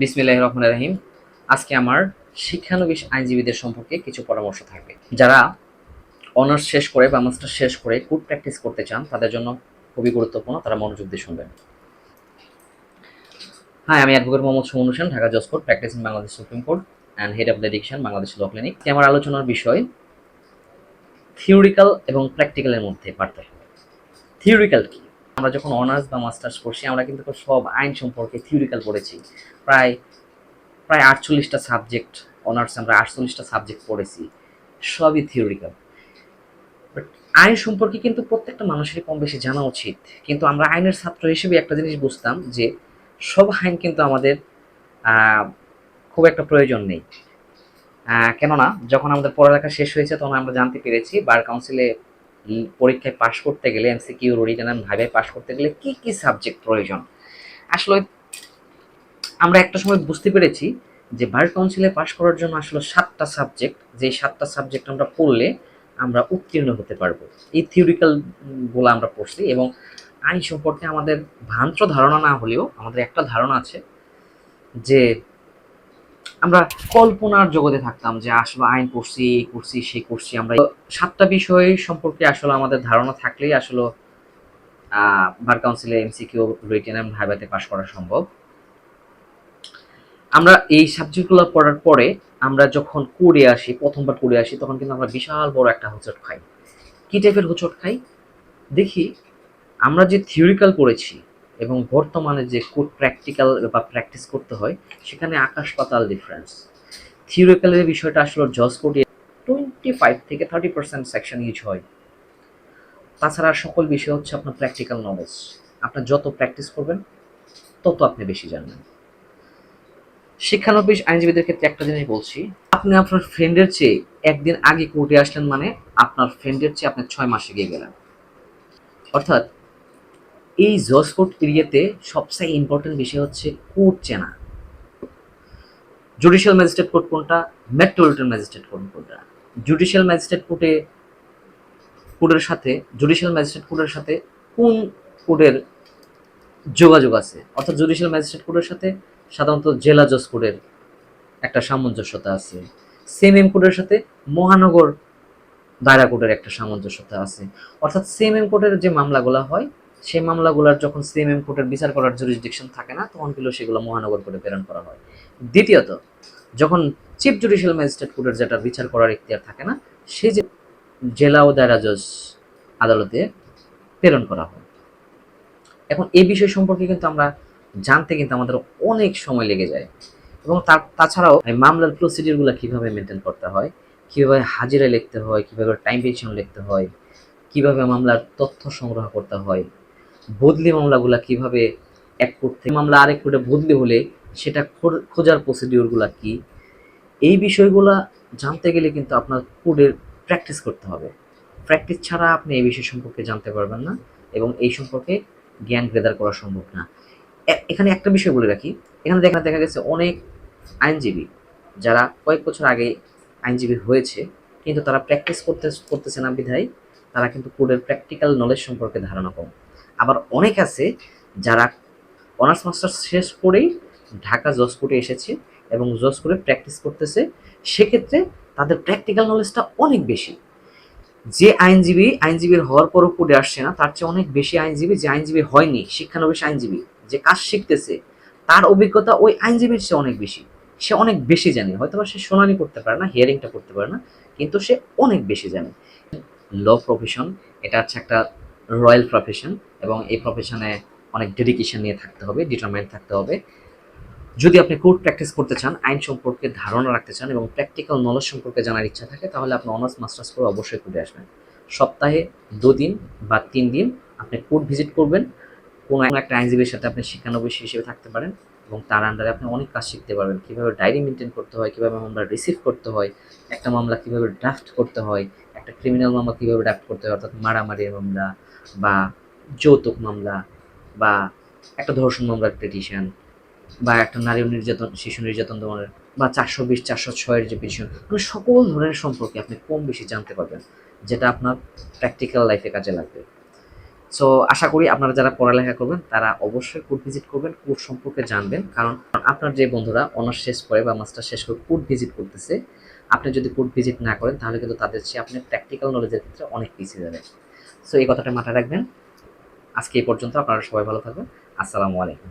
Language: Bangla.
বিসমিল্লাহ রহমান রাহিম। আজকে আমার শিক্ষানবিশ আইনজীবীদের সম্পর্কে কিছু পরামর্শ থাকবে। যারা অনার্স শেষ করে বা মাস্টার শেষ করে কোর্ট প্র্যাকটিস করতে চান, তাদের জন্য খুবই গুরুত্বপূর্ণ তারা মনোযোগ দিয়ে শুনবেন। হ্যাঁ আমি অ্যাডভোকেট মোহাম্মদ সুমন হোসেন, ঢাকা জজ court practice in Bangladesh supreme court and head of the diction Bangladesh law clinic আমার আলোচনার বিষয় থিওরিক্যাল এবং প্র্যাকটিক্যালের মধ্যে পার্থক্য। থিওরিক্যাল কি? আমরা যখন অনার্স বা মাস্টার্স করছি আমরা কিন্তু সব আইন সম্পর্কে থিওরিক্যাল পড়েছি। প্রায় প্রায় আটচল্লিশটা সাবজেক্ট অনার্স আমরা আটচল্লিশটা সাবজেক্ট পড়েছি। সবই থিওরিক্যাল বাট আইন সম্পর্কে কিন্তু প্রত্যেকটা মানুষেরই কম বেশি জানা উচিত। কিন্তু আমরা আইনের ছাত্র হিসেবে একটা জিনিস বুঝতাম যে, সব আইন কিন্তু আমাদের খুব একটা প্রয়োজন নেই। কেননা যখন আমাদের পড়ালেখা শেষ হয়েছে তখন আমরা জানতে পেরেছি বার কাউন্সিলে পরীক্ষায় পাশ করতে গেলে এমসিকিউ রিটার্ন অ্যান্ড ভাইভায় পাশ করতে গেলে কি কি সাবজেক্ট প্রয়োজন? আসলে আমরা একটা সময় বুঝতে পেরেছি যে বার কাউন্সিলে পাশ করার জন্য আসলে সাতটা সাবজেক্ট যে সাতটা সাবজেক্ট আমরা পড়লে আমরা উত্তীর্ণ হতে পারব। এই থিওরিক্যালগুলো আমরা পড়ছি এবং আইন সম্পর্কে আমাদের ভ্রান্ত ধারণা না হলেও আমাদের একটা ধারণা আছে যে আমরা কল্পনার জগতে থাকতাম যে আসলে আইন পড়ছি এই করছি সেই করছি, আমরা সাতটা বিষয় সম্পর্কে আসলে আমাদের ধারণা থাকলেই আসলে বার কাউন্সিলে এমসিকিউ রিটেন এবং ভাইভাতে পাশ করা সম্ভব। আমরা এই সাবজেক্টগুলো পড়ার পরে আমরা যখন করে আসি, প্রথমবার করে আসি, তখন কিন্তু আমরা বিশাল বড় একটা হোঁচট খাই। কি টাইপের হোঁচট খাই? দেখি, আমরা যে থিওরিক্যাল পড়েছি এবং বর্তমানে যে কোর্ট প্র্যাকটিক্যাল বা প্র্যাকটিস করতে হয়, সেখানে আকাশ পাতাল ডিফারেন্স থিওরিক্যালের বিষয়টা আসলে জজ কোর্টে টোয়েন্টি ফাইভ থেকে থার্টি পার্সেন্ট সেকশন ইউজ হয়। তাছাড়া সকল বিষয় হচ্ছে আপনার প্র্যাকটিক্যাল নলেজ আপনার যত প্র্যাকটিস করবেন, তত আপনি বেশি জানবেন। শিক্ষানবিশ আইনজীবীদের ক্ষেত্রে একটা জিনিস বলছি, আপনি আপনার ফ্রেন্ডের চেয়ে একদিন আগে কোর্টে আসলেন মানে আপনার ফ্রেন্ডের চেয়ে আপনি ছয় মাসে গিয়ে গেলেন। অর্থাৎ এই জজ কোর্ট এরিয়াতে সবচেয়ে ইম্পর্টেন্ট বিষয় হচ্ছে কোর্ট চেনা। জুডিশিয়াল ম্যাজিস্ট্রেট কোর্ট কোনটা? মেট্রোপলিটন ম্যাজিস্ট্রেট কোর্ট কোনটা? জুডিশিয়াল ম্যাজিস্ট্রেট কোর্টে কোর্টের সাথে জুডিশিয়াল ম্যাজিস্ট্রেট কোর্টের সাথে কোন কোর্টের যোগাযোগ আছে? অর্থাৎ জুডিশিয়াল ম্যাজিস্ট্রেট কোর্টের সাথে সাধারণত জেলা জজ কোর্টের একটা সামঞ্জস্যতা আছে। সেম এম কোর্টের সাথে মহানগর দায়রা কোর্টের একটা সামঞ্জস্যতা আছে। অর্থাৎ সেম এম কোর্টের যে মামলাগুলো হয় সেই মামলাগুলোর যখন সেম এম কোর্টের বিচার করার জুরিসডিকশন থাকে না, তখন কিন্তু সেগুলো মহানগর কোর্টে প্রেরণ করা হয়। দ্বিতীয়ত, যখন চিফ জুডিশিয়াল ম্যাজিস্ট্রেট কোর্টের যেটা বিচার করার ইখতিয়ার থাকে না সে যে জেলা ও দায়রা জজ আদালতে প্রেরণ করা হয়। এখন এই বিষয় সম্পর্কে কিন্তু আমরা জানতে কিন্তু আমাদের অনেক সময় লেগে যায়। এবং তার, তাছাড়াও মামলার প্রসিডিউরগুলো কীভাবে মেনটেন করতে হয়, কীভাবে হাজিরা লিখতে হয়, কীভাবে টাইম পেনশন লিখতে হয়, কীভাবে মামলার তথ্য সংগ্রহ করতে হয় বদলি মামলাগুলো কীভাবে এক কোর্ট থেকে মামলা আরেক কোর্টে বদলি হলে সেটা খোঁজার প্রসিডিউরগুলো কি? এই বিষয়গুলো জানতে গেলে কিন্তু আপনার কোর্টের প্র্যাকটিস করতে হবে। প্র্যাকটিস ছাড়া আপনি এই বিষয় সম্পর্কে জানতে পারবেন না এবং এই সম্পর্কে জ্ঞান গ্রেদার করা সম্ভব না। এখানে একটা বিষয় বলে রাখি। এখানে দেখা দেখা গেছে অনেক আইনজীবী যারা কয়েক বছর আগে আইনজীবী হয়েছে, কিন্তু তারা প্র্যাকটিস করতে করতেছে না বিধায় তারা কিন্তু কোর্টের প্র্যাকটিক্যাল নলেজ সম্পর্কে ধারণা কম। আবার অনেক আছে যারা অনার্স মাস্টার্স শেষ করেই ঢাকা জজ কোর্টে এসেছে এবং জজ কোর্টে প্র্যাকটিস করতেছে, সেক্ষেত্রে তাদের প্র্যাকটিক্যাল নলেজটা অনেক বেশি। যে আইনজীবী, আইনজীবীর হওয়ার পরও কোর্টে আসছে না, তার চেয়ে অনেক বেশি আইনজীবী যে আইনজীবী হয়নি, শিক্ষানবিশ আইনজীবী, যে কাজ শিখতেছে, তার অভিজ্ঞতা ওই আইনজীবীর চেয়ে অনেক বেশি। সে অনেক বেশি জানে হয়তো সে শুনানি করতে পারে না হিয়ারিংটা করতে পারে না, কিন্তু সে অনেক বেশি জানে। ল প্রফেশন এটা হচ্ছে একটা রয়্যাল প্রফেশন এবং এই প্রফেশনে অনেক ডেডিকেশন নিয়ে থাকতে হবে ডিটারমেন্ট থাকতে হবে। যদি আপনি কোর্ট প্র্যাকটিস করতে চান, আইন সম্পর্কে ধারণা রাখতে চান এবং প্র্যাকটিক্যাল নলেজ সম্পর্কে জানার ইচ্ছা থাকে, তাহলে আপনি অনার্স মাস্টার্স করে অবশ্যই করে আসবেন। সপ্তাহে দুদিন বা তিন দিন আপনি কোর্ট ভিজিট করবেন। কোনো একটা আইনজীবীর সাথে আপনি শিক্ষানবিশ হিসেবে থাকতে পারেন এবং তার আন্ডারে আপনি অনেক কাজ শিখতে পারবেন। কীভাবে ডায়েরি মেনটেন করতে হয়, কীভাবে মামলা রিসিভ করতে হয়, একটা মামলা কীভাবে ড্রাফট করতে হয়, একটা ক্রিমিনাল মামলা কীভাবে ড্রাফট করতে হয়, অর্থাৎ মারামারির মামলা বা যৌতুক মামলা বা একটা ধর্ষণ মামলার পিটিশন বা একটা নারী নির্যাতন, শিশু নির্যাতন দমনের বা চারশো বিশ, চারশো ছয়ের যে পিটিশন মানে সকল ধরনের সম্পর্কে আপনি কম বেশি জানতে পারবেন, যেটা আপনার প্র্যাকটিক্যাল লাইফে কাজে লাগবে। সো আশা করি আপনারা যারা পড়ালেখা করবেন, তারা অবশ্যই কোর্ট ভিজিট করবেন কোর্ট সম্পর্কে জানবেন, কারণ আপনার যে বন্ধুরা অনার্স শেষ করে বা মাস্টার শেষ করে কোর্ট ভিজিট করতেছে, আপনি যদি কোর্ট ভিজিট না করেন, তাহলে কিন্তু তাদের চেয়ে আপনি প্র্যাকটিক্যাল নলেজের ক্ষেত্রে অনেক পিছিয়ে যাবেন সো এই কথাটা মাথায় রাখবেন। আজকে এই পর্যন্ত আপনারা সবাই ভালো থাকবেন। আসসালামু আলাইকুম।